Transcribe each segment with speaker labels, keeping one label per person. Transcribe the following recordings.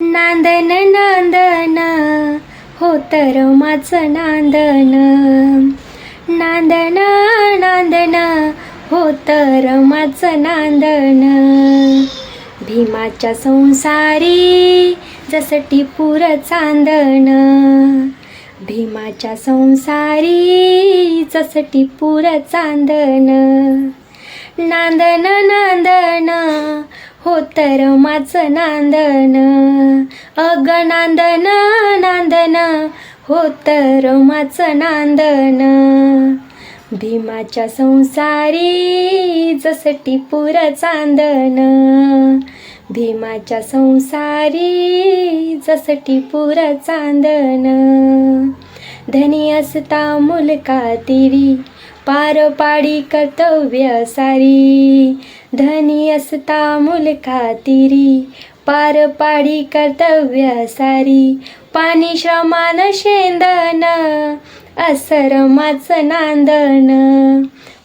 Speaker 1: नांदन नांदन होत रोमाच नांदन. नांदन नांदन होत रोमाच नांदन. भीमाच्या संसारी जसं टिपूर चांदण भीमाच्या संसारी जसं टिपूर चांदण नांदन नांदन तर माझं नांदन. अग नांदन नांदन हो तर माझं नांदन. भीमाच्या संसारी जसं टिपूर चांदन. भीमाच्या संसारी जसं टिपूर चांदन. धनी असता मुलका तिरी पार पाडी कर्तव्य सारी. धनी असता मुलका तिरी. पार पाडी कर्तव्य सारी. पाणी श्रमान शेंदन असरमाचं नांदन.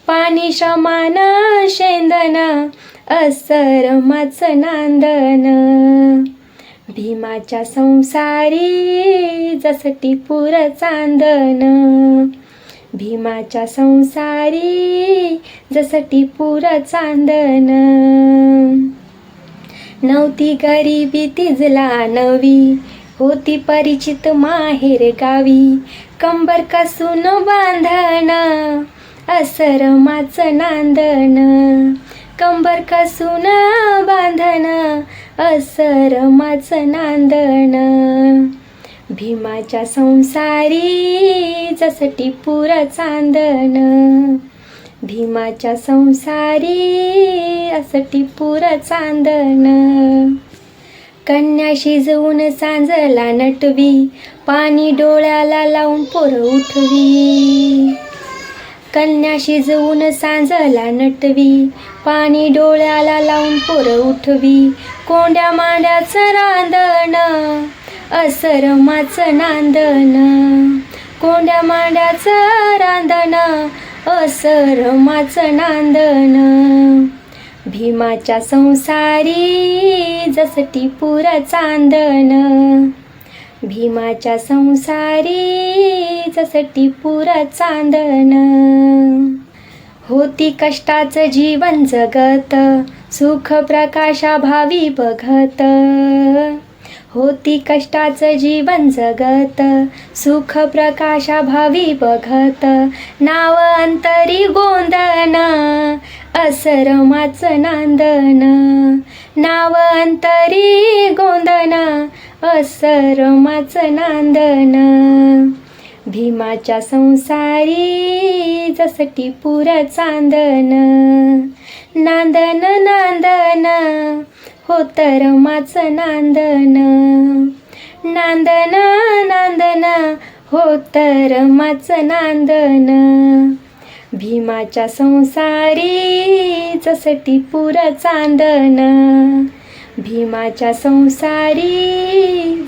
Speaker 1: पाणी श्रमान शेंदन असरमाचं नांदन. भीमाच्या संसारी जसं पुर चांदन. भीमाच्या संसारी जसं टिपूर चांदन नव्हती गरिबी तिजला नवी होती परिचित माहेर गावी. कंबर कसून बांधण असरमाचं नांदन कंबर कसून बांधण असरमाचं नांदण. भीमाच्या संसारी जसं टिपूर चांदन भीमाच्या संसारी असं टिपूर चांदन कन्या शिजवून सांजला नटवी पाणी डोळ्याला लावून पोर उठवी. कन्या शिजवून सांजला नटवी पाणी डोळ्याला लावून पोर उठवी. कोंड्या मांड्याचं रांदण असरमाचं नांदन. कोंड्या मांड्याचं रांधण असरमाचं नांदन. भीमाच्या संसारी जसटी टिपूर चांदन. भीमाच्या संसारी जसं टिपूर चांदन. होती कष्टाचं जीवन जगत सुख प्रकाशाभावी बघत. होती कष्टाचं जीवन जगत. सुख प्रकाशाभावी बघत. नाव अंतरी गोंदन. असरमाचं नांदन. नाव अंतरी गोंदन. असरमाचं नांदन. भीमाच्या संसारी जसं पुर चांदन. नांदन नांदन. हो तर माच नांदन. नांदन नांदन हो तर माच नांदन. भीमाच्या संसारी जसं पुर चांदन. भीमाच्या संसारी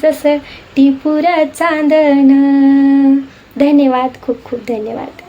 Speaker 1: जसं टिपुर चांदन. धन्यवाद खूप खूप धन्यवाद.